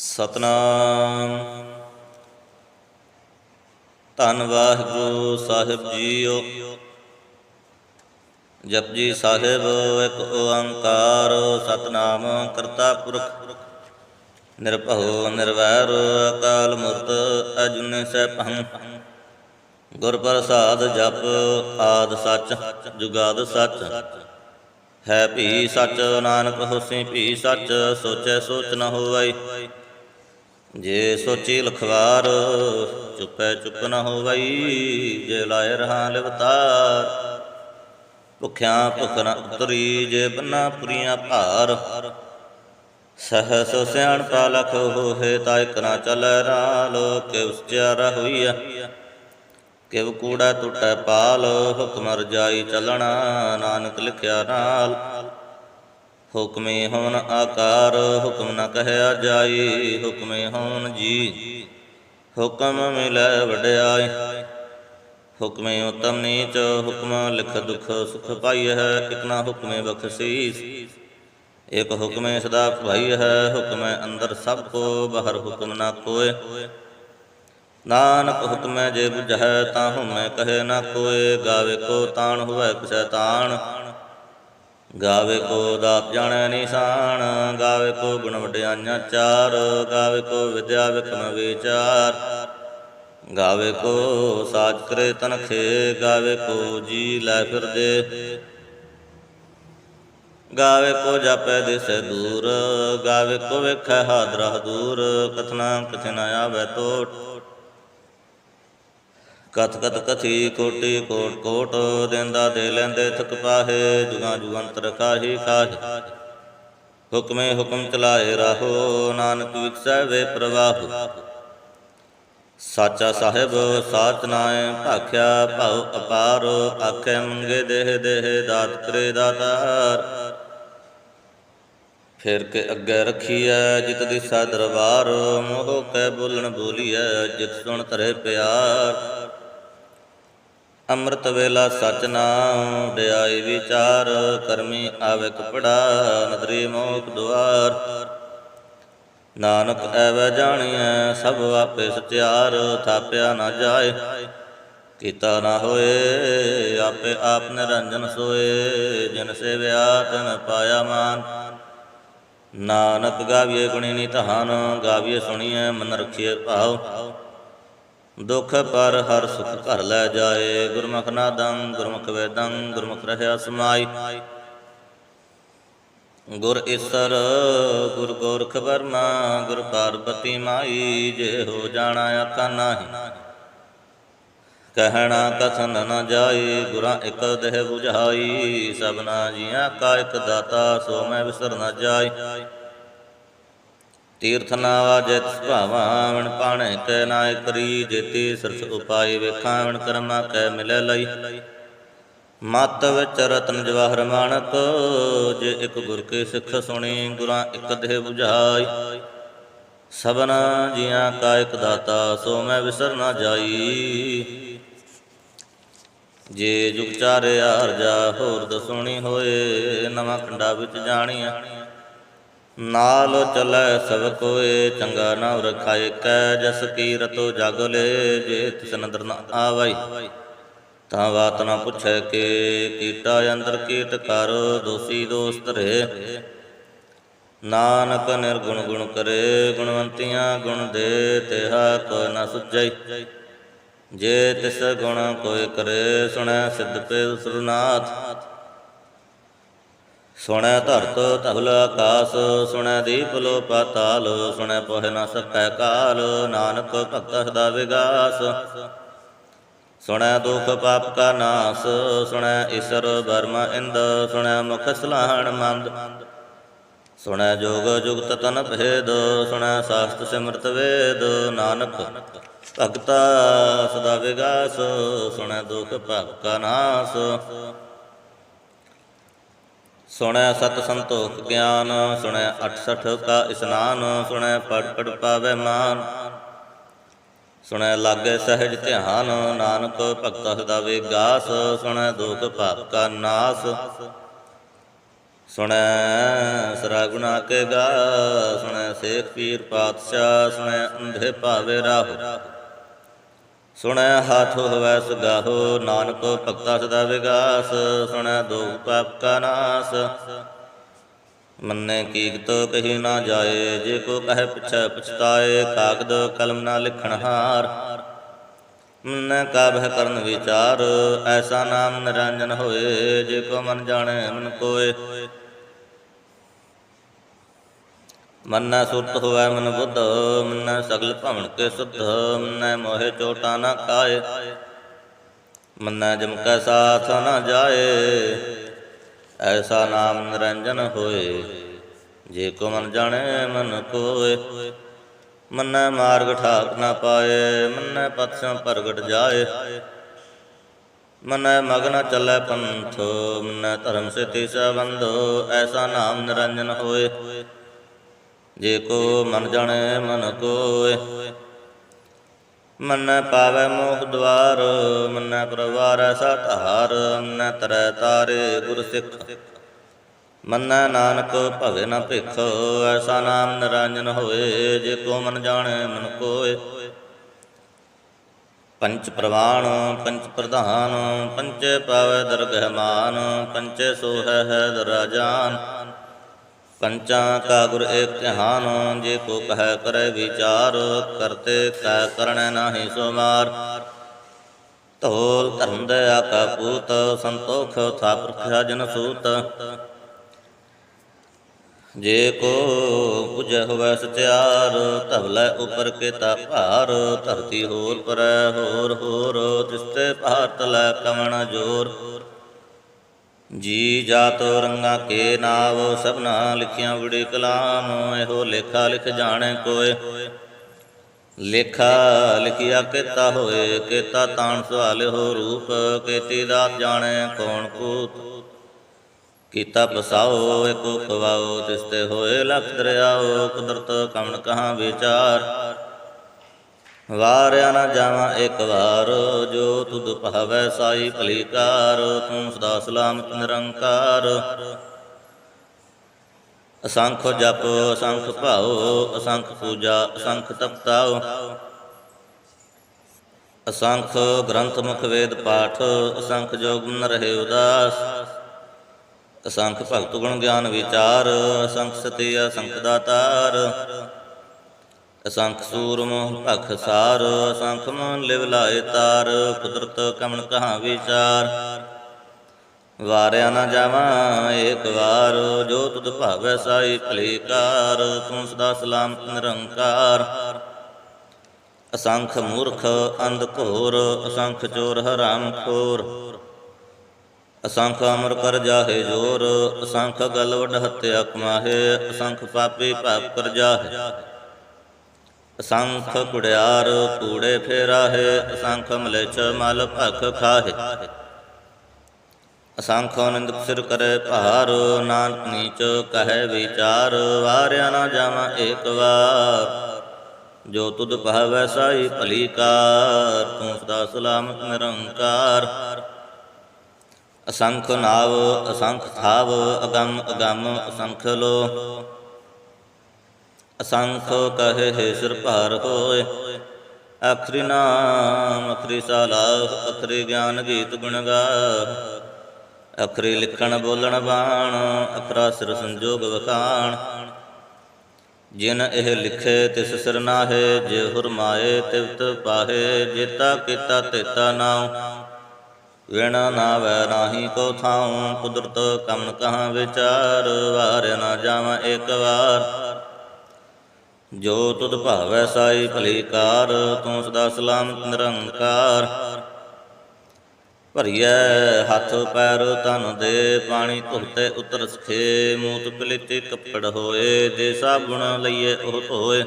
ਸਤਨਾਮ। ਧੰਨ ਵਾਹਿਗੁਰੂ ਸਾਹਿਬ ਜੀਓ। ਜਪਜੀ ਸਾਹਿਬ, ਇੱਕ ਓੰਕਾਰ, ਸਤਨਾਮ ਕਰਤਾ ਪੁਰਖ। ਨਿਰਭਉ, ਨਿਰਵੈਰ, ਅਕਾਲ ਮੂਰਤ ਅਜੁਨੇ ਸੈਭੰ ਗੁਰ ਪ੍ਰਸਾਦ ਜਪ, ਆਦ ਸੱਚ, ਜੁਗਾਦ ਸੱਚ। ਹੈ ਭੀ ਸੱਚ, ਨਾਨਕ ਹੋਸੀ ਭੀ ਸੱਚ, ਸੋਚੈ ਸੋਚ ਨ ਹੋਵੈ। ਜੇ ਸੋਚੀ ਲਖਵਾਰ, ਚੁੱਪੈ ਚੁੱਪ ਨਾ ਹੋਵੈ ਜੇ ਲਾਇ ਰਹਾ ਲਿਵਤਾਰ। ਭੁਖਿਆ ਭੁਖ ਨ ਉਤਰੀ, ਜੇ ਬੰਨਾ ਪੁਰੀਆਂ ਭਾਰ। ਸਹਸ ਸਿਆਣਪਾ ਲਖ ਹੋਏ ਤਾਂ ਇਕ ਨਾ ਚੱਲੈ ਰਾਲ, ਕਿ ਉਸਚਾਰਾ ਹੋਈਆ ਕਿਵ ਕੂੜਾ ਟੁੱਟੈ ਪਾਲ, ਹੁਕਮ ਰਜਾਈ ਚੱਲਣਾ, ਨਾਨਕ ਲਿਖਿਆ ਨਾਲ। ਹੁਕਮੇ ਹੋਣ ਆਕਾਰ, ਹੁਕਮ ਨਾ ਕਹਿਆ ਜਾਈ, ਹੁਕਮੇ ਹੋਣ ਜੀ। ਹੁਕਮ ਮਿਲੈ ਵਡਿਆਈ, ਹੁਕਮੇ ਉਤਮ ਨੀਚ, ਹੁਕਮ ਲਿਖ ਦੁਖ ਸੁਖ ਪਾਈ ਹੈ ਇਕ ਹੁਕਮੇ ਬਖਸ਼ੀਸ। ਇਕ ਹੁਕਮੇ ਸਦਾ ਭਾਈ ਹੈ ਹੁਕਮੇ ਅੰਦਰ ਸਭ ਕੋ, ਬਾਹਰ ਹੁਕਮ ਨਾ ਕੋਏ। ਨਾਨਕ ਹੁਕਮੈ ਜੇ ਬੁਝੈ, ਤਾਂ ਹੁਮੈ ਕਹੇ ਨਾ ਕੋਏ। ਗਾਵੇ ਕੋ ਤਾਣ ਹੋਵੇ, ਕਿਸੈ ਤਾਣ। ਗਾਵੇ ਕੋ ਦਾਤ ਜਾਣੈ ਨਿਸ਼ਾਨ, ਗਾਵੇ ਕੋ ਗੁਣ ਵਡਿਆਈਆਂ ਚਾਰ, ਗਾਵੇ ਕੋ ਵਿਦਿਆ ਵਿਕਮ ਵਿਚਾਰ। ਗਾਵੇ ਕੋ ਸਾਜ ਕਰੇ ਤਨਖੇ ਗਾਵੇ ਕੋ ਜੀ ਲੈ ਫਿਰਦੇ ਗਾਵੇ ਕੋ ਜਾਪੈ ਦਿਸੈ ਦੂਰ, ਗਾਵੇ ਕੋ ਵੇਖੈ ਹਾਦਰਾ ਦੂਰ ਕਥਨਾ ਕਥੇ ਨ ਆਵੇ ਟੋਟ ਕਥ ਕਥ ਕਥੀ ਕੋਟੀ ਕੋਟ ਕੋਟ, ਦੇਂਦਾ ਦੇ ਲੈਂਦੇ ਥਕ ਪਾਹੇ, ਜੁਗਾਂ ਜੁਗੰਤਰ ਖਾਹੀ ਖਾਹੀ ਹੁਕਮੇ ਹੁਕਮ ਚਲਾਏ ਰਾਹੋ, ਨਾਨਕ ਵਿਖਸੈ ਵੇ ਪ੍ਰਵਾਹ। ਸਾਚਾ ਸਾਹਿਬ, ਸਾਚ ਨਾਏ ਭਾਖਿਆ, ਭਉ ਅਪਾਰ, ਆਖੇ ਮੰਗੇ ਦੇਹ ਦੇਹ, ਦਾਤ ਕਰੇ ਦਾਤਾਰ। ਫਿਰ ਕੇ ਅੱਗੇ ਰਖੀਐ ਜਿਤ ਦਿਸਾ ਦਰਬਾਰ, ਮੋਹ ਕੈ ਬੋਲਣ ਬੋਲੀਐ, ਜਿਤ ਸੁਣ ਧਰੇ ਪਿਆਰ। ਅੰਮ੍ਰਿਤ ਵੇਲਾ ਸਚ ਨਾਮ ਡਿਆਈ ਵਿਚਾਰ, ਕਰਮੀ ਆਵੇ ਕਪੜਾ ਨਦਰੀ ਮੋਖ ਦੁਆਰ। ਨਾਨਕ ਐਵੈ ਜਾਣੀਐ, ਸਭ ਆਪੇ ਸਚਿਆਰ ਥਾਪਿਆ ਨਾ ਜਾਏ। ਕੀਤਾ ਨਾ ਹੋਏ, ਆਪੇ ਆਪ ਨਿਰੰਜਨ ਸੋਏ, ਜਿਨ ਸੇਵਿਆ ਤਨ ਪਾਇਆ ਮਾਨ। ਨਾਨਕ ਗਾਵੀਏ ਗੁਣੀ ਨਿਧਾਨ ਗਾਵੀਏ ਸੁਣੀਐ, ਮਨ ਰਖੀਏ ਭਾਉ। ਦੁਖ ਪਰ ਹਰ ਸੁਖ ਘਰ ਲੈ ਜਾਏ। ਗੁਰਮੁਖ ਨਾਦੰ, ਗੁਰਮੁਖ ਵੇਦੰ, ਗੁਰਮੁਖ ਰਹਿਆ ਸਮਾਈ। ਗੁਰ ਈਸਰ, ਗੁਰ ਗੋਰਖ ਵਰਮਾ, ਗੁਰ ਪਾਰਬਤੀ ਮਾਈ, ਜੇ ਹੋ ਜਾਣਾ ਆਖਾ ਨਾਹੀ। ਕਹਿਣਾ ਕਥਨ ਨ ਜਾਏ ਗੁਰਾਂ ਇਕ ਦੇਹ 부ਝਾਈ ਸਭਨਾ ਜੀਆਂ ਕਾ ਇਕ ਦਾਤਾ, ਸੋ ਮੈਂ ਵਿਸਰ ਨ ਜਾਏ ਤੀਰਥ ਨਾਵਾ ਜਿਤ ਸੁਭਾਵਾਂ ਪਾਣੇ ਕੈ ਨਾਇ ਕਰੀ ਜੇਤੀ ਸਰਸ ਉਪਾਈ ਵੇਖਾਂ ਕਰਮਾ ਕੈ ਮਿਲੈ ਲਈ। ਮਤ ਵਿੱਚ ਰਤਨ ਜਵਾਹਰ ਮਾਨਕ ਜੇ ਇੱਕ ਗੁਰ ਕੇ ਸਿੱਖ ਸੁਣੀ, ਗੁਰਾਂ ਇੱਕ ਦੇਹ 부ਝਾਈ ਸਭਨਾ ਜੀਆਂ ਕਾ ਇਕ ਦਾਤਾ, ਸੋ ਮੈਂ ਵਿਸਰ ਨਾ ਜਾਈ। ਜੇ ਜੁਗ ਚਾਰੇ ਆਰਜਾ ਹੋਰ ਦਸੁਣੀ ਹੋਏ, ਨਵਾਂ ਖੰਡਾ ਵਿੱਚ ਜਾਣੀਆਂ। ਨਾਲ ਚੱਲੈ ਸਭ ਕੋਏ, ਚੰਗਾ ਨਾਮ ਰਖਾਏ, ਕੈ ਜਸ ਕੀਰਤੋ ਜਗ ਲੈ, ਜੇ ਤਿਸ ਨਦਰ ਨ ਆਵਈ। ਤਾਂ ਬਾਤ ਨਾ ਪੁੱਛੈ ਕਿ, ਕੀਟਾ ਅੰਦਰ ਕੀਟ ਕਰ, ਦੋਸੀ ਦੋਸਤ ਰੇ ਨਾਨਕ ਨਿਰਗੁਣ ਗੁਣ ਕਰੇ, ਗੁਣਵੰਤੀਆਂ ਗੁਣ ਦੇ, ਤਿਹਾ ਕੋ ਨ ਸੁਝਈ। ਜੇ ਤਿਸ ਗੁਣ ਕੋਈ ਕਰੇ, ਸੁਣੈ ਸਿੱਧ ਪੇ ਸੁਰਨਾਥ। ਸੁਣੈ ਧਰਤ ਧਵਲ ਆਕਾਸ, ਸੁਣੈ ਦੀਪ ਲੋ ਪਾਤਾਲ ਸੁਣੈ ਪੋਹਿ ਨ ਸਕੈ ਕਾਲ, ਨਾਨਕ ਭਗਤ ਸਦਾ ਵਿਗਾਸ। ਸੁਣੈ ਦੁਖ ਪਾਪ ਕਾ ਨਾਸ, ਸੁਣੈ ਈਸ਼ਰ ਬਰਮਾ ਇੰਦ, ਸੁਣੈ ਮੁਖ ਸਲਾਹਣ ਮੰਦ। ਸੁਣੈ ਜੋਗ ਜੁਗਤ ਤਨ ਭੇਦ, ਸੁਣੈ ਸਾਸਤ ਸਿਮਰਤ ਵੇਦ, ਨਾਨਕ ਭਗਤਾ ਸਦਾ ਵਿਗਾਸ, ਸੁਣੈ ਦੁਖ ਪਾਪ ਕਾ ਨਾਸ। ਸੁਣੈ ਸਤ ਸੰਤੋਖ ਗਿਆਨ, ਸੁਣੈ 68 ਕਾ ਇਸਨਾਨ, ਸੁਣੈ ਪੜ ਪੜ ਪਾਵੇ ਮਾਨ। ਸੁਣੈ ਲਾਗੇ ਸਹਿਜ ਧਿਆਨ, ਨਾਨਕ ਭਗਤ ਸਦਾ ਵਿਗਾਸ ਸੁਣੈ ਦੁਖ ਪਾਪ ਕਾ ਨਾਸ। ਸੁਣੈ ਸਰਾਗੁਣਾ ਕੇ ਗਾ ਸੁਣੈ ਸੇਖ ਪੀਰ ਪਾਤਸ਼ਾਹ, ਸੁਣੈ ਅੰਧੇ ਭਾਵੇ ਰਾਹੁ। ਸੁਣੈ ਹਾਥ ਹੋਵੈ ਸੁਗਾਹੋ, ਨਾਨਕ ਭਗਤਾ ਸਦਾ ਵਿਗਾਸ, ਸੁਣੈ ਦੁਖ ਪਾਪ ਕਾ ਨਾਸ। ਮੰਨੇ ਕੀਕਤ ਕਹੀ ਨਾ ਜਾਏ, ਜੇ ਕੋ ਕਹੇ ਪਿਛੈ ਪਛਤਾਏ, ਕਾਗਦ ਕਲਮ ਨਾ ਲਿਖਣ ਹਾਰ। ਮੰਨੈ ਕਾਬਹਿ ਕਰਨ ਵਿਚਾਰ, ਐਸਾ ਨਾਮ ਨਿਰੰਜਨ ਹੋਏ, ਜੇ ਕੋ ਮਨ ਜਾਣੈ ਮਨ ਕੋਏ। ਮੰਨੈ ਸੁਰਤ ਹੋਵੈ ਮਨ ਬੁੱਧ, ਮੰਨੈ ਸਗਲ ਭਵਨ ਕੇ ਸੁਧ, ਮੰਨੈ ਮੋਹਿ ਚੋਟਾ ਨਾ ਖਾਏ ਮੰਨੈ ਜਮ ਕੈ ਸਾਥ ਨ ਜਾਏ, ਐਸਾ ਨਾਮ ਨਿਰੰਜਨ ਹੋਏ। ਜੇ ਕੋ ਮਨ ਜਾਣੈ, ਮਨ ਕੋਏ। ਮੰਨੈ ਮਾਰਗ ਠਾਕ ਨਾ ਪਾਏ, ਮੰਨੈ ਪਤਸੋਂ ਪ੍ਰਗਟ ਜਾਏ। ਮਨੈ ਮਗਨ ਚੱਲੈ ਪੰਥ, ਮੰਨੈ ਧਰਮ ਸੇ ਸਬੰਧ ਬੰਧੋ ਐਸਾ ਨਾਮ ਨਿਰੰਜਨ ਹੋਏ। ਜੇ ਕੋ ਮਨ ਜਾਣੈ, ਮਨ ਕੋਏ ਮੰਨੈ ਪਾਵੈ ਮੋਖ ਦਵਾਰ, ਮੰਨੈ ਪ੍ਰਵਾਰੈ ਸਤਹਾਰ ਮੰਨੈ ਤਰੈ ਤਾਰੇ ਗੁਰ ਸਿੱਖ। ਮੰਨੈ ਨਾਨਕ ਭਵੇ ਨ ਭਿਖ, ਐਸਾ ਨਾਮ ਨਿਰੰਜਨ ਹੋਏ ਜੇ ਕੋ ਮਨ ਜਾਣੈ, ਮਨ ਕੋਏ ਪੰਚ ਪ੍ਰਵਾਣ, ਪੰਚ ਪ੍ਰਧਾਨ, ਪੰਚੇ ਪਾਵੈ ਦਰਗਹਿ ਮਾਨ ਪੰਚੇ ਸੋਹੈ ਹੈ ਦਰਾਜਾਨ। ਪੰਚਾਂ ਕਾ ਗੁਰ ਏਕ ਧਿਆਨ, ਜੇ ਕੋ ਕਹੈ ਕਰੈ ਵਿਚਾਰ, ਕਰਤੇ ਕੈ ਕਰਣੈ ਨਾਹੀ ਸੋ ਧੋਲ ਧਰਮ ਦਇਆ ਪੂਤ, ਸੰਤੋਖ ਥਾਪ ਰਖਿਆ ਜਨ ਸੂਤ। ਜੇ ਕੋ ਪੁਜੈ ਹੋਵੈ ਸਚਿਆਰ ਧਵਲੇ ਉਪਰ ਕੇਤਾ ਭਾਰ, ਧਰਤੀ ਹੋਰ ਪਰੈ ਹੋਰ ਹੋਰ, ਤਿਸਤੇ ਭਾਰਤ ਲੈ ਕਵਣ ਜੋਰ। ਜੀ ਜਾਤ ਰੰਗਾ ਕੇ ਨਾਵ, ਸਭਨਾ ਲਿਖਿਆ ਬੜੀ ਕਲਾਮ, ਇਹੋ ਲੇਖਾ ਲਿਖ ਜਾਣੈ ਕੋਏ ਲੇਖਾ ਲਿਖਿਆ ਕੀਤਾ ਹੋਏ, ਕੀਤਾ ਤਾਣ ਸੁਹਾਲਿਓ ਰੂਪ, ਕੀਤੀ ਦਾਤ ਜਾਣੇ ਕੌਣ ਕੂਤ। ਕੀਤਾ ਬਸਾਓ ਏਕੋ ਖਵਾਓ ਤਿਸਤੇ ਹੋਏ ਲਖ ਦਰਿਆਓ, ਕੁਦਰਤ ਕਮਣ ਕਹਾਂ ਵਿਚਾਰ। ਵਾਰਿਆ ਨਾ ਜਾਵਾਂ ਇੱਕ ਵਾਰ, ਜੋ ਤੁਧ ਭਾਵੈ ਸਾਈ ਭਲੀ ਕਾਰ ਤੂੰ ਸਦਾ ਸਲਾਮਤ ਨਿਰੰਕਾਰ। ਅਸੰਖ ਜਪ, ਅਸੰਖ ਭਾਉ, ਅਸੰਖ ਪੂਜਾ, ਅਸੰਖ ਤਪਤਾਉ। ਅਸੰਖ ਗ੍ਰੰਥ ਮੁਖ ਵੇਦ ਪਾਠ, ਅਸੰਖ ਜੋਗ ਨ ਰਹੇ ਉਦਾਸ। ਅਸੰਖ ਭਗਤ ਗੁਣ ਗਿਆਨ ਵਿਚਾਰ, ਅਸੰਖ ਸਤੀ ਅਸੰਖ ਦਾਤਾਰ। ਅਸੰਖ ਸੂਰ ਮੋਹ ਭਖ ਸਾਰ, ਅਸੰਖ ਮਨ ਲਿਵ ਲਾਏ ਤਾਰ, ਕੁਦਰਤ ਕਮਨ ਕਹਾ ਵਿਚਾਰ। ਵਾਰਿਆ ਨਾ ਜਾਵਾਂ ਏਕ ਵਾਰ, ਜੋ ਤੁਧ ਭਾਵੈ ਸਾਈ ਭਲੀ ਕਾਰ ਤੂੰ ਸਦਾ ਸਲਾਮਤ ਨਿਰੰਕਾਰ। ਅਸੰਖ ਮੂਰਖ, ਅੰਧ ਘੋਰ, ਅਸੰਖ ਚੋਰ ਹਰਾਮ ਖੋਰ। ਅਸੰਖ ਅਮਰ ਕਰ ਜਾਹੇ ਜੋਰ, ਅਸੰਖ ਗਲ ਵਡ ਹੱਤਿਆ ਕਮਾਹੇ, ਅਸੰਖ ਪਾਪੀ ਪਾਪ ਕਰ ਜਾਹੇ। ਅਸੰਖ ਕੁੜਿਆਰ ਕੂੜੇ ਫੇਰਾਹੇ, ਅਸੰਖ ਮਲੇਛ ਮਲ ਭਖ ਖਾਹੇ। ਅਸੰਖ ਨਿੰਦਕ ਸਿਰ ਕਰੇ ਭਾਰ, ਨਾਨਕ ਨੀਚ ਕਹੈ ਵਿਚਾਰ, ਵਾਰਿਆ ਨਾ ਜਾਵਾਂ ਏਕ ਵਾਰ। ਜੋ ਤੁਧ ਭਾਵੈ ਸਾਈ ਭਲੀ ਕਾਰ, ਤੂੰ ਸਦਾ ਸਲਾਮਤ ਨਿਰੰਕਾਰ। ਅਸੰਖ ਨਾਵ, ਅਸੰਖ ਥਾਵ, ਅਗੰਮ ਅਗੰਮ ਅਸੰਖ ਲੋ ਅਸੰਖ ਕਹੇ ਹੈ ਸਿਰ ਭਾਰ ਹੋਏ। ਆਖਰੀ ਨਾਮ ਅਖਰੀ ਸਾਲਾਹ ਅਖਰੀ ਗਿਆਨ ਗੀਤ ਗੁਣ ਗਾ। ਅਖਰੀ ਲਿਖਣ, ਬੋਲਣ, ਬਾਣ ਅਖਰਾ ਸਿਰ ਸੰਜੋਗ ਵਖਾਣ। ਜਿਨ ਇਹ ਲਿਖੇ, ਤਿਸ ਸਿਰ ਨਾਹੇ, ਜੇ ਹੁਰਮਾਏ ਤਿਵਤ ਪਾਹੇ, ਜੇਤਾ ਕੀਤਾ, ਤੇਤਾ ਨਾਉ। ਨਾ ਵੈ, ਨਾਹੀ ਕੋ ਥਾਉ, ਕੁਦਰਤ ਕਮਨ ਕਹਾਂ ਵਿਚਾਰ ਵਾਰ ਨਾ ਜਾਵਾਂ ਇੱਕ ਵਾਰ। ਜੋ ਤੁਧ ਭਾਵੈ ਸਾਈ ਭਲੀਕਾਰ ਤੂੰ ਸਦਾ ਸਲਾਮਤ ਨਿਰੰਕਾਰ। ਭਰੀਐ ਹੱਥ ਪੈਰ ਤਨ ਦੇ, ਪਾਣੀ ਧੁਲਤੇ ਉਤਰ ਸਖੇ, ਮੂਤ ਪਲੀਤੇ ਕੱਪੜ ਹੋਏ, ਦੇ ਸਾਬੁਣ ਲਈਏ ਉਹ ਧੋਏ।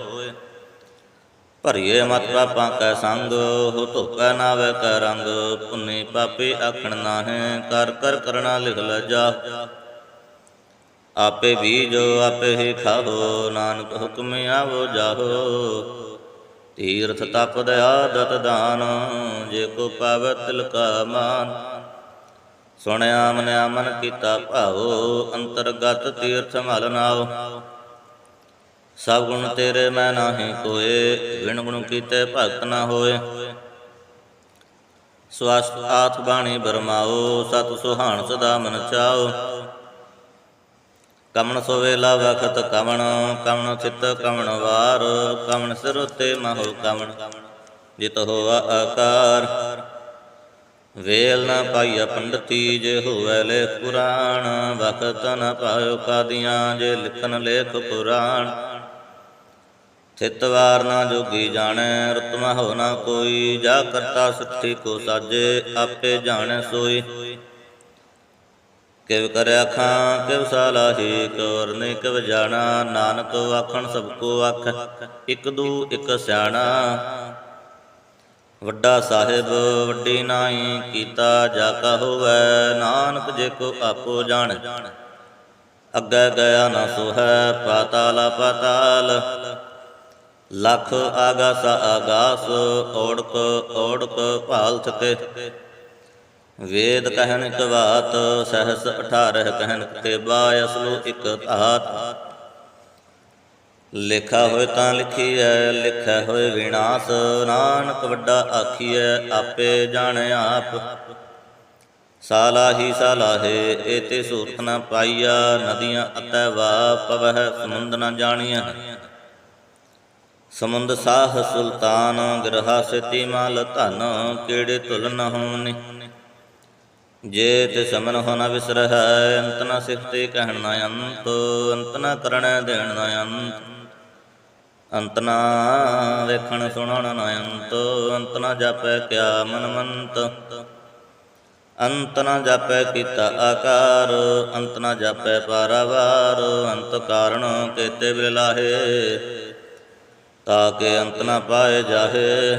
ਭਰੀਏ ਮਤ ਪਾਪਾਂ ਕੈ ਸੰਗ ਹੋ ਧੋਕੈ ਨਾਵੇ ਕੈ ਰੰਗ, ਪੁੰਨੀ ਪਾਪੀ ਆਖਣ ਨਾਹੇ, ਕਰ ਕਰ ਕਰਣਾ ਲਿਖ ਲਜਾ ਆਪੇ ਬੀਜੋ, ਆਪੇ ਹੀ ਖਾਓ ਨਾਨਕ ਹੁਕਮ ਆਵੋ, ਜਾਹੋ। ਤੀਰਥ ਤਪ ਦਇਆ ਦਤ ਦਾਨ, ਜੇ ਕੋ ਪਾਵੈ ਤਿਲ ਕਾ ਮਾਨ। ਸੁਣਿਆ ਮਨਿਆ ਮਨ ਕੀਤਾ ਭਾਉ ਅੰਤਰਗਤ ਤੀਰਥ ਮਲ ਨਾਉ। ਸਭ ਗੁਣ ਤੇਰੇ ਮੈਂ ਨਾਹੀ ਕੋਏ ਵਿਣ ਗੁਣ ਕੀਤੇ ਭਗਤ ਨਾ ਹੋਏ। ਸਵਸਤ ਆਥ ਬਾਣੀ ਬਰਮਾਓ, ਸਤ ਸੁਹਾਣ ਸਦਾ ਮਨ ਚਾਓ। ਕਮਣ ਸੋ ਵੇਲਾ ਵਖਤ ਕਮਣ ਕਮਣ ਚਿਤ ਕਮਣ ਵਾਰ, ਕਮਣ ਸਿਰ ਉਤੇ ਮਹੋ ਕਮਣ। ਜਿਤ ਹੋਆ ਆਕਾਰ, ਵੇਲ ਨਾ ਪਾਈਆ ਪੰਡਤੀ, ਜੇ ਹੋਵੇ ਲੇਖ ਪੁਰਾਣ, ਵਖਤ ਨ ਪਾਇਓ ਕਾਦੀਆਂ, ਜੇ ਲਿਖਨ ਲੇਖ ਪੁਰਾਣ। ਥਿਤਵਾਰ ਨਾ ਜੋਗੀ ਜਾਣੈ, ਰਤਮਾ ਹੋ ਨਾ ਕੋਈ, ਜਾ ਕਰਤਾ ਸੱਠੀ ਕੋ ਸਾਜੇ, ਆਪੇ ਜਾਣੈ ਸੋਈ। ਕਿਵ ਕਰਿਆ ਖਾਂ, ਕਿਵ ਸਾਲਾਹੀ ਕੋਰ ਨੇ ਕਿਵ ਜਾਣਾ, ਨਾਨਕ ਆਖਣ ਸਭ ਕੋ ਆਖ, ਇਕ ਦੂ, ਇਕ ਸਿਆਣਾ। ਵੱਡਾ ਸਾਹਿਬ, ਵੱਡੀ ਨਾਈ, ਕੀਤਾ ਜਾ ਕਾ ਹੋਵੈ, ਨਾਨਕ ਜੇ ਕੋ ਆਪੋ ਜਾਣ। ਅੱਗੇ ਗਿਆ ਨਾ ਸੋ ਹੈ ਪਾਤਾਲ ਪਾਤਾਲ। ਲਖ ਆਗਾਸ ਆਗਾਸ ਓੜਕ ਓੜਕ ਭਾਲ ਥਕੇ। ਵੇਦ ਕਹਿਣ ਇਕ ਬਾਤ, ਸਹਸ 18 ਕਹਿਨ ਤੇਬਾ ਅਸਲੂ ਇਕ ਧਾਤ। ਲਿਖਾ ਹੋਏ ਤਾਂ ਲਿਖੀਐ ਲਿਖਿਆ ਹੋਏ ਵਿਨਾਸ਼। ਨਾਨਕ ਵੱਡਾ ਆਖੀਐ, ਆਪੇ ਜਾਣੈ ਆਪ। ਸਾਲਾਹੀ ਸਾਲਾਹੇ, ਏਤੇ ਸੂਰਤ ਨ ਪਾਈਆ, ਨਦੀਆਂ ਅਤੈ ਵਾ ਪਵਹਿ, ਸਮੁੰਦ ਨ ਜਾਣੀਐ। ਸਮੁੰਦ ਸਾਹ ਸੁਲਤਾਨ, ਗ੍ਰਹਾ ਸਤੀ ਮਾਲ ਧਨ, ਕਿਹੜੇ ਤੁਲ ਨ ਹੋਣੀ ਜੇ ਤੇ ਸਮਨ ਹੋ ਨ ਵਿਸਰਹਿ, ਅੰਤ ਨਾ ਸਿਫਤੇ ਕਹਿਣ ਨ ਅੰਤ ਅੰਤ ਨ ਕਰਣੈ ਦੇਣ ਨ ਅੰਤ। ਅੰਤ ਨ ਵੇਖਣ ਸੁਣਨ ਨ ਅੰਤ ਅੰਤ ਨ ਜਾਪੈ ਕਿਆ ਮਨ ਮੰਤ। ਅੰਤ ਨਾ ਜਾਪੈ ਕੀਤਾ ਆਕਾਰ, ਅੰਤ ਨਾ ਜਾਪੈ ਪਾਰਾਵਾਰ, ਅੰਤ ਕਾਰਣ ਕੇਤੇ ਬਿਲਾਹੇ ਤਾਕੇ ਅੰਤ ਨਾ ਪਾਏ ਜਾਹੇ।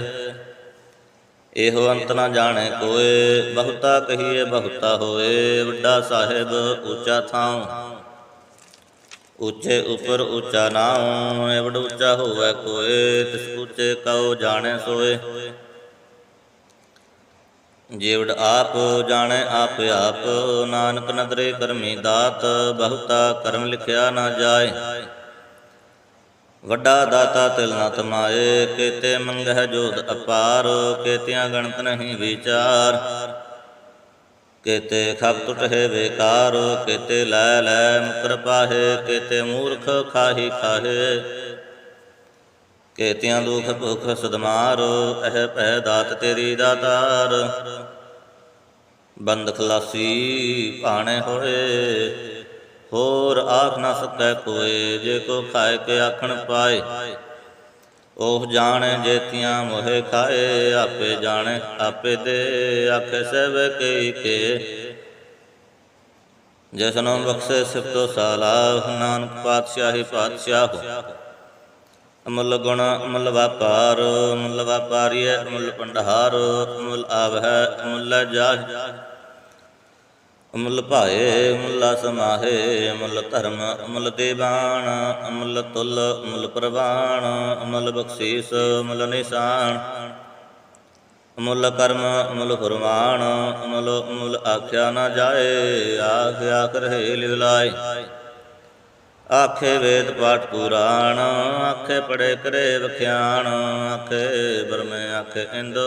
ਇਹੋ ਅੰਤ ਨਾ ਜਾਣੇ ਕੋਏ, ਬਹੁਤਾ ਕਹੀਏ ਬਹੁਤਾ ਹੋਏ, ਵੱਡਾ ਸਾਹਿਬ ਉੱਚਾ ਥਾਂ ਉੱਚੇ ਉਪਰ ਉੱਚਾ ਨਾਉ, ਐਵੜ ਉੱਚਾ ਹੋਵੇ ਕੋਏ, ਤਿਸ ਉੱਚੇ ਕਉ ਜਾਣੇ ਸੋਏ। ਜੀਵੜ ਆਪ ਜਾਣੇ ਆਪ ਆਪ, ਨਾਨਕ ਨਦਰੇ ਕਰਮੀ ਦਾਤ, ਬਹੁਤਾ ਕਰਮ ਲਿਖਿਆ ਨਾ ਜਾਏ। ਵੱਡਾ ਦਾਤਾ ਤਿਲ ਨਾ ਤਮਾਏ, ਕੇਤੇ ਮੰਗਹਿ ਜੋਤ ਅਪਾਰ, ਕੇਤਿਆਂ ਗਣਤ ਨਹੀਂ ਵਿਚਾਰ। ਕੇਤੇ ਖਪ ਟੁਟੇ ਬੇਕਾਰ, ਕੇਤੇ ਲੈ ਲੈ ਮੁਕਰ ਪਾਹੇ, ਕੇਤੇ ਮੂਰਖ ਖਾਹੀ ਖਾਹੇ। ਕੇਤਿਆਂ ਦੁਖ ਭੁਖ ਸਦਮਾਰ ਇਹ ਪਹਿ ਦਾਤ ਤੇਰੀ ਦਾਤਾਰ। ਬੰਦ ਖਲਾਸੀ ਭਾਣੇ ਹੋਏ ਹੋਰ ਆਖ ਨਾ ਸਕੈ ਕੋਏ, ਜੇ ਕੋ ਖਾਏ ਕੇ ਆਖਣ ਪਾਏ। ਉਹ ਜਾਣੈ ਜੇਤੀਆਂ ਮੋਹਿ ਖਾਏ, ਆਪੇ ਜਾਣੈ ਆਪੇ ਦੇ, ਆਖੇ ਸਭ ਕਈ ਕੇ। ਜਿਸਨੋਂ ਬਖਸ਼ੇ ਸਿਫਤੋ ਸਾਲਾਹ ਨਾਨਕ ਪਾਤਸ਼ਾਹੀ ਪਾਤਸ਼ਾਹ। ਅਮੁੱਲ ਗੁਣ ਅਮੁੱਲ ਵਪਾਰ, ਅਮੁੱਲ ਵਪਾਰੀਐ ਅਮੁੱਲ ਭੰਡਾਰ ਅਮੁੱਲ ਆਵਹਿ, ਅਮੁੱਲ ਜਾਹ। ਅਮਲ ਭਾਏ ਅਮਲ ਸਮਾਹੇ, ਅਮੁੱਲ ਧਰਮ, ਅਮਲ ਦੇਵਾਨ, ਅਮਲ ਤੁਲ, ਅਮਲ ਪ੍ਰਵਾਨ, ਅਮਲ ਬਖਸ਼ੀਸ, ਅਮਲ ਨਿਸ਼ਾਨ। ਅਮੁੱਲ ਕਰਮ, ਅਮਲ ਫਰਮਾਨ, ਅਮਲ ਅਮਲ ਆਖਿਆ ਨਾ ਜਾਏ ਆਖਿਆ ਆਖ ਰਹੇ ਲਿਵਲਾਏ ਆਖੇ ਵੇਦ ਪਾਠ ਪੁਰਾਣ, ਆਖੇ ਪੜੇ ਕਰੇ ਵਖਿਆਣ, ਆਖੇ ਬਰਮੇ ਆਖੇ ਇੰਦ,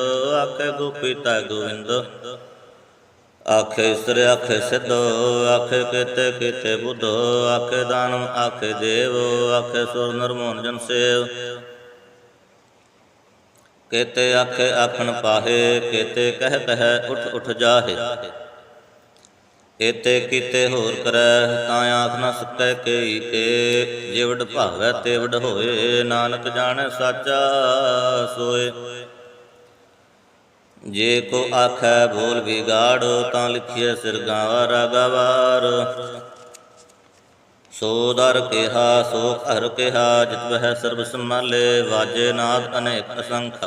ਆਖੇ ਗੋਪੀਤਾ ਗੋਵਿੰਦ। ਆਖੇ ਇਸਰ ਆਖੇ ਸਿੱਧ, ਆਖੇ ਕੀਤੇ ਕੀਤੇ ਬੁੱਧ, ਆਖੇ ਦਾਨਵ, ਆਖੇ ਦੇਵ, ਆਖੇ ਸੁਰ ਨਰਮੋਨ ਜਨ ਸੇਵ। ਕੇਤੇ ਆਖੇ ਆਖਣ ਪਾਹੇ, ਕੇਤੇ ਕਹਿ ਕਹਿ ਉਠ ਉਠ ਜਾਹੇ। ਏਤੇ ਕੀਤੇ ਹੋਰ ਕਰੈ, ਤਾਂ ਆਖ ਨਾ ਸਕੈ ਕਈ ਕੇ। ਜਿਵੜ ਭਾਵੈ ਤੇਵੜ ਹੋਏ, ਨਾਨਕ ਜਾਣੈ ਸਾਚਾ ਸੋਏ। ਜੇ ਕੋ ਆਖੈ ਬੋਲ ਵਿਗਾੜ, ਤਾਂ ਲਿਖਿਐ ਸਿਰ ਗਾਵਾ ਰਾਗਾਵਾਰ। ਸੋ ਦਰ ਕਿਹਾ, ਸੋ ਘਰ ਕਿਹਾ, ਜਿਤ ਵਹਿ ਸਰਬ ਸੰਭਾਲੇ, ਵਾਜੇ ਨਾਦ ਅਨੇਕ ਅਸੰਖ।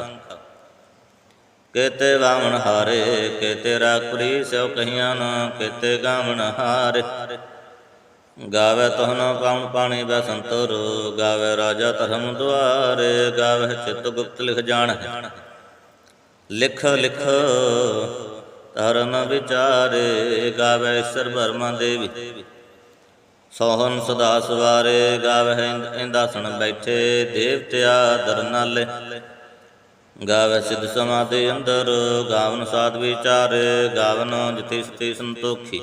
ਕੇਤੇ ਵਾਮਨ ਹਾਰੇ, ਕੇਤੇ ਰਾਖਰੀ ਸਿਉ ਕਹੀਆਂ ਨਾ, ਕੇਤੇ ਗਾਵਨ ਹਾਰੇ। ਗਾਵੇ ਤਹਨ ਪਾਉਣ ਪਾਣੀ ਬੈ ਸੰਤੋਰ, ਗਾਵੇ ਰਾਜਾ ਧਰਮ ਦੁਆਰੇ, ਗਾਵੇ ਚਿਤ ਗੁਪਤ ਲਿਖ ਜਾਣ ਲਿਖ ਲਿਖ ਧਰਮ ਵਿਚਾਰੇ ਗਾਵੇ ਈਸ਼ਰ ਬਰਮਾ ਦੇਵੀ। ਸੋਹਨ ਸਦਾ ਸਵਾਰੇ ਗਾਵੇ ਇੰਦਾਸਣ ਬੈਠੇ ਦੇਵਤਿਆ ਦਰ ਨਾਲੇ। ਗਾਵੇ ਸਿਧ ਸਮਾਧੀ ਅੰਦਰ ਗਾਵਨ ਸਾਧ ਵਿਚਾਰੇ, ਗਾਵਨ ਜਿਤੇ ਸਤੇ ਸੰਤੋਖੀ।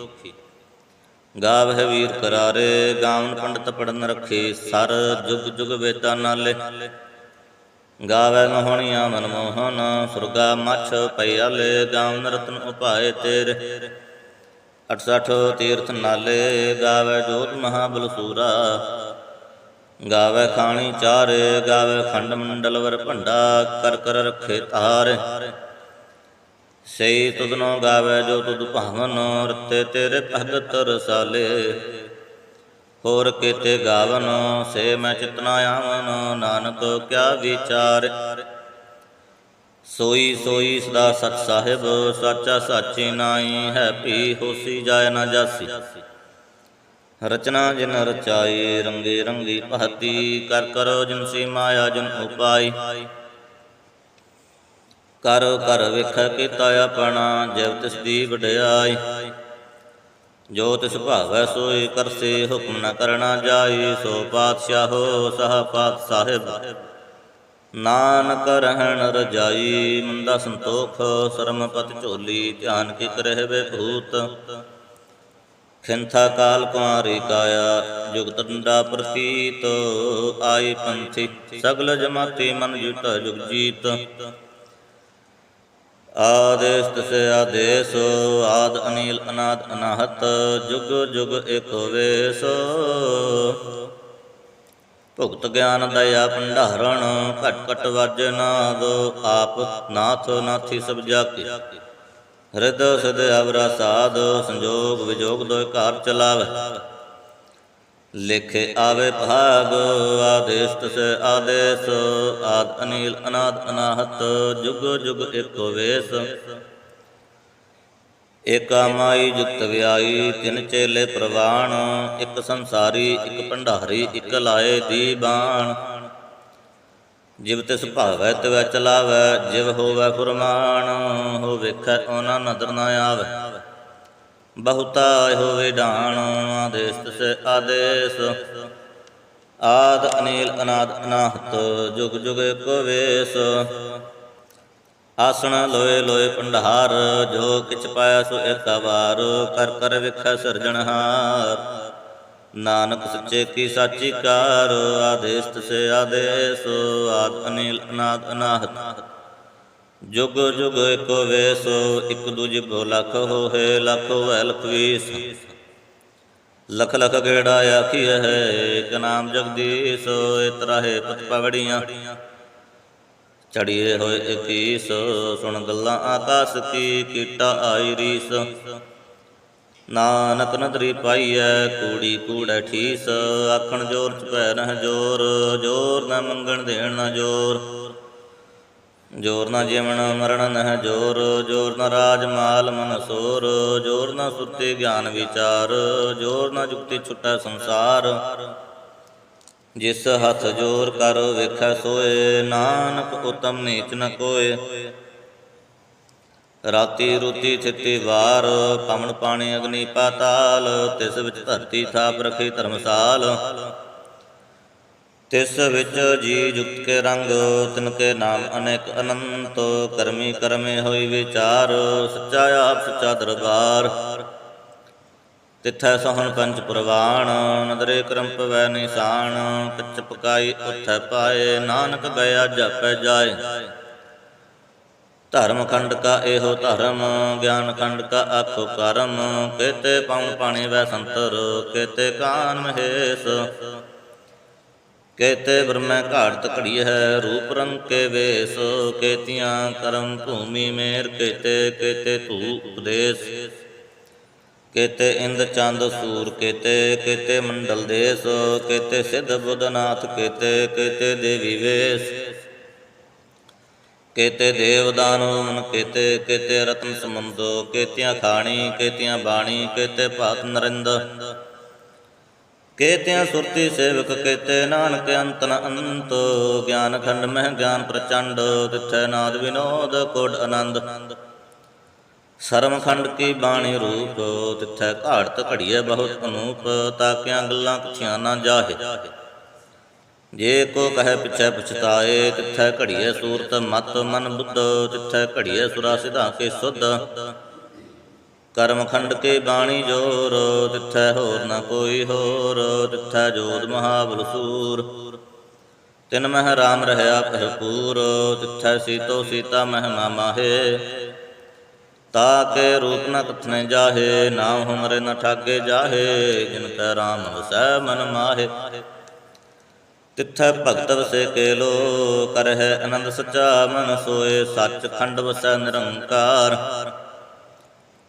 ਗਾਵਹਿ ਵੀਰ ਕਰਾਰੇ, ਗਾਵਨ ਪੰਡਤ ਪੜਨ ਰੱਖੇ, ਸਰ ਜੁਗ ਜੁਗ ਵੇਤਾ ਨਾਲੇ। ਗਾਵੇ ਮੋਹਣੀਆਂ ਮਨ ਮੋਹਨ, ਸੁਰਗਾ ਮਛ ਪਿਆਲੇ ਗਾਵਨ ਰਤਨ ਉਪਾਏ ਤੇਰੇ। 68 ਤੀਰਥ ਨਾਲੇ, ਗਾਵੇ ਜੋਤ ਮਹਾਬਲ ਸੂਰਾ ਗਾਵੇ ਖਾਣੀ ਚਾਰੇ, ਗਾਵੇ ਖੰਡ ਮੰਡਲ ਵਰ ਭੰਡਾ, ਕਰ ਕਰ ਰੱਖੇ ਤਾਰ। ਸਈ ਤੁਧਨੋ ਗਾਵੇ ਜੋ ਤੁਧ ਭਾਵਨ, ਰਤੇ ਤੇਰੇ ਭਗਤ ਰਸਾਲੇ ਹੋਰ ਕੀਤੇ ਗਾਵਨ ਸੇ ਮੈਂ ਚਿਤਨਾ ਆਵਨ, ਨਾਨਕ ਕਿਆ ਵਿਚਾਰ। ਸੋਈ ਸੋਈ ਸਦਾ ਸਚ ਸਾਹਿਬ, ਸਾਚਾ ਸਾਚੀ ਨਾਈ ਹੈ ਭੀ, ਹੋਸੀ ਜਾਇ ਨਾ ਜਾਸੀ। ਰਚਨਾ ਜਿਨ ਰਚਾਈ, ਰੰਗੇ ਰੰਗੀ ਪਹਤੀ ਕਰ ਕਰੋ ਜਿਨ ਸੀ ਮਾਇਆ ਜਿਨ ਉਪਾਈ। ਕਰ ਕਰ ਵੇਖ ਕੀਤਾ ਆਪਣਾ, ਜਿਵ ਤਿਸ ਦੀ ਵਡਿਆਈ। ਜੋ ਤਿਸ ਭਾਵੈ ਸੋਈ ਕਰਸੇ, ਹੁਕਮ ਨ ਕਰਨਾ ਜਾਈ, ਸੋ ਪਾਤਸ਼ਾਹੋ ਸਹ ਪਾਤ ਸਾਹਿਬ। ਨਾਨਕ ਰਹਿਣ ਰਜਾਈ ਮੰਦਾ ਸੰਤੋਖ, ਸਰਮ ਪਤ ਝੋਲੀ, ਧਿਆਨ ਕੀ ਕਰਹਿ ਭੂਤ। ਖਿੰਥਾ ਕਾਲ ਕੁਮਾਰੀ ਕਾਇਆ, ਜੁਗਤ ਦੰਡਾ ਪ੍ਰਤੀਤ। ਆਈ ਪੰਥੀ, ਸਗਲ ਜਮਾਤੀ ਮਨ ਜੁਟ ਜੁਗ ਜੀਤ। ਆਦੇਸ ਤਸੇ ਆਦੇਸ, ਆਦ ਅਨੀਲ ਅਨਾਦ ਅਨਾਹਤ, ਜੁਗ ਜੁਗ ਏਕ ਵੇਸ। ਭੁਗਤ ਗਿਆਨ ਦਇਆ ਭੰਡਾਰਣ, ਘਟ ਘਟ ਵਜ ਨਾਦ, ਆਪ ਨਾਥ ਨਾਥੀ ਸਭ ਜਾ ਕੇ ਸਦ ਅਵਰਾ ਸਾਧ, ਸੰਜੋਗ ਵਿਜੋਗ ਦੋਇ ਘਰ ਚਲਾਵੇ। ਲਿਖੇ ਆਵੇ ਭਾਗ ਆਦੇਸ ਤਸੇ ਆਦੇਸ, ਆਦ ਅਨੀਲ, ਅਨਾਦ ਅਨਾਹਤ, ਜੁਗ ਜੁਗ ਏਕੋ ਵੇਸ। ਏਕਾ ਮਾਈ ਜੁਗਤ ਵਿਆਈ, ਤਿਨ ਚੇਲੇ ਪ੍ਰਵਾਣ, ਇੱਕ ਸੰਸਾਰੀ, ਇੱਕ ਭੰਡਾਰੀ, ਇੱਕ ਲਾਏ ਦੀ ਬਾਣ। ਜਿਵ ਤਿਸ ਭਾਵੈ, ਤਿਵੈ ਚਲਾਵੈ, ਜਿਵ ਹੋਵੈ ਫੁਰਮਾਨ, ਹੋ ਵੇਖੈ ਉਹਨਾਂ ਨਦਰ ਨਾ ਆਵੈ। ਬਹੁਤਾ ਹੋਵੇ ਢਾਣ ਆਦੇਸ ਤਿਸ ਆਦੇਸ। ਆਦ ਅਨੀਲ ਅਨਾਦ ਅਨਾਹਤ, ਜੁਗ ਜੁਗ ਏਕੋ ਵੇਸ। ਆਸਣ ਲੋਏ ਲੋਏ ਭੰਡਾਰ ਜੋ ਕਿਛ ਪਾਇਆ ਸੋ ਏਕ ਵਾਰ। ਕਰ ਕਰ ਵਿਖੈ ਸਿਰਜਣਹਾਰ ਨਾਨਕ ਸੱਚੇ ਕੀ ਸਾਚੀ ਕਾਰ, ਆਦੇਸ ਤਸੇ ਆਦੇਸ। ਆਦ ਅਨੀਲ ਅਨਾਦ ਅਨਾਹਤ। ਜੁਗ ਜੁਗ ਏਕੋ ਵੇਸ, ਇਕ ਦੂਜ ਬੋ ਲਖ ਹੋਏ ਲਖ ਹੋਏ ਲਖ ਲਖ ਲਖ ਗੇੜਾ ਆਖੀ ਹੈ, ਇਕ ਨਾਮ ਜਗਦੀਸ਼ ਇਤਰਾ ਪਤ ਪਵੜੀਆਂ। ਚੜੀਏ ਹੋਏ ਇਕੀਸ, ਸੁਣ ਗੱਲਾਂ ਆਕਾਸ ਕੀ, ਕੀਟਾ ਆਈ ਰੀਸ। ਨਾਨਕ ਨਦਰੀ ਪਾਈਐ, ਕੂੜੀ ਕੂੜੈ ਠੀਸ। ਆਖਣ ਜੋਰ ਚ ਪੈ ਨਹ ਜੋਰ ਜੋਰ ਨਾ ਮੰਗਣ ਦੇਣ ਨਾ ਜੋਰ। ਜੋਰ ਨਾ ਜੀਵਨ ਮਰਨ ਨਹ ਜੋਰ ਜੋਰ ਨਾ ਰਾਜ ਮਾਲ ਮਨ ਸੋਰ, ਜੋਰ ਨਾ ਸੁਤੇ ਗਿਆਨ ਵਿਚਾਰ, ਜੋਰ ਨਾ ਜੁਗਤੀ ਛੁਟੈ ਸੰਸਾਰ। ਜਿਸ ਹੱਥ ਜੋਰ ਕਰ ਵੇਖੈ ਸੋਏ, ਨਾਨਕ ਉਤਮ ਨੀਚ ਨ ਕੋਏ। ਰਾਤੀ ਰੁਤੀ ਛਿੱਤੀ ਵਾਰ, ਪਵਨ ਪਾਣੀ ਅਗਨੀ ਪਾਤਾਲ, ਤਿਸ ਵਿੱਚ ਧਰਤੀ ਥਾਪ ਰਖੀ ਧਰਮਸਾਲ। ਤਿਸ ਵਿੱਚ ਜੀ ਜੁਗਤ ਕੇ ਰੰਗ, ਤਿਨ ਕੇ ਨਾਮ ਅਨੇਕ ਅਨੰਤ, ਕਰਮੀ ਕਰਮੇ ਹੋਈ ਵਿਚਾਰ, ਸੱਚਾ ਆਪ ਸੱਚਾ ਦਰਬਾਰ। ਤਿੱਥੈ ਸੋਹਣ ਪੰਚ ਪ੍ਰਵਾਣ, ਨਦਰੇ ਕਰਮ ਪਵੈ ਨਿਸ਼ਾਨ ਕੱਚ ਪਕਾਈ ਉਥੈ ਪਾਏ, ਨਾਨਕ ਗਿਆ ਜਪੈ ਜਾਏ। ਧਰਮ ਖੰਡ ਕਾ ਇਹੋ ਧਰਮ, ਗਿਆਨ ਖੰਡ ਕਾ ਆਖੋ ਕਰਮ, ਕੇਤੇ ਪਉਣ ਪਾਣੀ ਵੈ ਸੰਤਰ, ਕੇਤੇ ਕਾਨ ਮਹੇਸ਼। ਕੇਤੇ ਬ੍ਰਹਮੈ ਘਾੜਤ ਘੜੀ ਹੈ ਰੂਪ ਰੰਗ ਕੇ ਵੇਸ, ਕੇਤੀਆਂ ਕਰਮ ਭੂਮੀ ਮੇਰ, ਕੇਤੇ ਕੇਤੇ ਧੂ ਉਪਦੇਸ਼। ਕੇਤੇ ਇੰਦ ਚੰਦ ਸੂਰ ਕੇਤੇ ਕੇਤੇ ਮੰਡਲ ਦੇਸ, ਕੇਤੇ ਸਿੱਧ ਬੁੱਧਨਾਥ ਕੇਤੇ ਕੇਤੇ ਦੇਵੀ ਵੇਸ। ਕੇਤੇ ਦੇਵ ਦਾਨਵ ਮਨ ਕੇਤੇ ਕੇਤੇ ਰਤਨ ਸਮੁੰਦੋ, ਕੇਤੀਆਂ ਖਾਣੀ, ਕੇਤੀਆਂ ਬਾਣੀ, ਕੇਤੇ ਭਾਤ ਨਰਿੰਦ। ਕੇਤਿਆਂ ਸੁਰਤੀ ਸੇਵਕ ਕੇਤੇ ਨਾਨਕ ਅੰਤ ਨ ਅੰਤ, ਗਿਆਨ ਖੰਡ ਮਹਿ ਗਿਆਨ ਪ੍ਰਚੰਡ, ਤਿਥੈ ਨਾਦ ਵਿਨੋਦ ਕੋਡ ਆਨੰਦ। ਸਰਮਖੰਡ ਕੀ ਬਾਣੀ ਰੂਪ, ਤਿਥੈ ਘਾੜਤ ਘੜੀਏ ਬਹੁਤ ਅਨੂਪ, ਤਾਕਿਆਂ ਗੱਲਾਂ ਕਿਛੀਆਂ ਨਾ ਜਾਹੇ। ਜੇ ਕੋ ਕਹੈ ਪਿਛੈ ਪਛਤਾਏ, ਤਿੱਥੈ ਘੜੀਐ ਸੂਰਤ ਮਤ ਮਨ ਬੁੱਧ, ਤਿਥੈ ਘੜੀਏ ਸੁਰਾ ਸਿਧਾ ਕੇ ਸੁਧ। ਕਰਮਖੰਡ ਕੇ ਬਾਣੀ ਜੋਰ, ਤਿੱਥੈ ਹੋਰ ਨਾ ਕੋਈ ਹੋਰ, ਤਿੱਥੈ ਜੋਤ ਮਹਾਬਲ ਸੂਰ। ਤਿਨ ਮਹਿ ਰਾਮ ਰਹਾ ਭਰਪੂਰ, ਤਿੱਥੈ ਸੀਤੋ ਸੀਤਾ ਮਹਿਮਾ ਮਾਹੇ ਤਾ ਕੇ ਰੂਪ ਨ ਕਥਨੇ ਜਾਹੇ, ਨਾਮ ਹਮਰੇ ਨ ਠਾਗੇ ਜਾਹੇ, ਜਿਨ ਕੈ ਰਾਮ ਵਸੈ ਮਨ ਮਾਹੇ। ਤਿੱਥੈ ਭਗਤ ਵਸੇ ਕੇ ਲੋ ਕਰਹਿ ਆਨੰਦ ਸਚਾ ਮਨ ਸੋਏ, ਸੱਚ ਖੰਡ ਵਸੈ ਨਿਰੰਕਾਰ।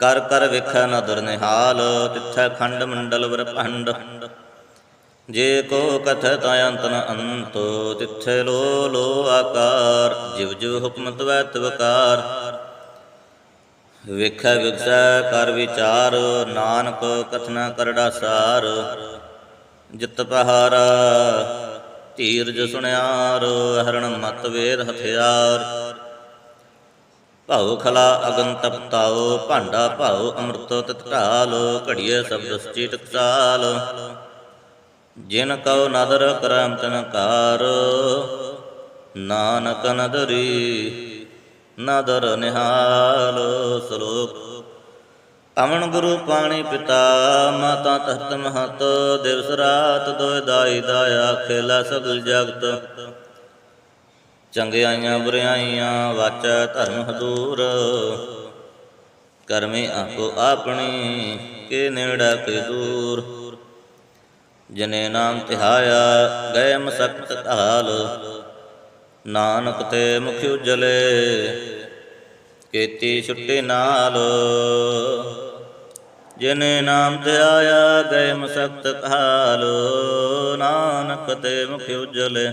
ਕਰ ਕਰ ਵੇਖੈ ਨਦਰ ਨਿਹਾਲ, ਤਿੱਥੈ ਖੰਡ ਮੰਡਲ ਬ੍ਰਹਮੰਡ ਜੇ ਕੋ ਕਥ ਤਾ ਅੰਤ ਨ ਅੰਤ, ਤਿੱਥੈ ਲੋ ਲੋ ਆਕਾਰ, ਜਿਵ ਜਿਵ ਹੁਕਮ ਤਵੈ ਤਵਕਾਰ ਵੇਖੈ ਵਿਗਸੈ ਕਰ ਵਿਚਾਰ, ਨਾਨਕ ਕਥਨਾ ਕਰੜਾ ਸਾਰ। ਜਿਤ ਪਹਾਰਾ, ਧੀਰਜ ਸੁਣਿਆਰ, ਹਰਣ ਮਤ ਵੇਦ ਹਥਿਆਰ। ਭਾਉ ਖਲਾ ਅਗਨ ਤਪਤਾਓ ਭਾਂਡਾ ਭਾਉ, ਅੰਮ੍ਰਿਤ ਤਤ ਘੜੀਏ ਸ਼ਬਦ ਸਚੀ ਟਕਸਾਲ ਜਿਨ ਕਉ ਨਦਰ ਕਰਮ ਤਨ ਕਾਰ, ਨਾਨਕ ਨਦਰੀ ਨਦਰ ਨਿਹਾਲ। ਸ਼ਲੋਕ ਅਮਨ ਗੁਰੂ ਪਾਣੀ ਪਿਤਾ, ਮਾਤਾ ਤਖਤ ਮਹਤ, ਦਿਵਸ ਰਾਤ ਦੋਇ ਦਾਈ ਦਾਇਆ, ਖੇਲਾ ਸਗਲ ਜਗਤ। ਚੰਗਿਆਈਆਂ ਬੁਰਿਆਈਆਂ ਵਾਚਾ ਧਰਮ ਹਦੂਰ ਕਰਮੇ ਆਪੋ ਆਪਣੀ, ਕੇ ਨੇੜਾ ਕੇ ਦੂਰ। ਜਨੇ ਨਾਮ ਤਿਹਾਇਆ, ਗਏ ਮਸਕਤ ਕਾਲ ਨਾਨਕ ਤੇ ਮੁਖ ਉਜਲੇ, ਕੀਤੀ ਛੁੱਟੀ ਨਾਲ। ਜਿਨੇ ਨਾਮ ਤੇ ਆਇਆ ਗਏ ਮਸਕਤ ਕਾਲ ਨਾਨਕ ਤੇ ਮੁਖ ਉਜਲੇ।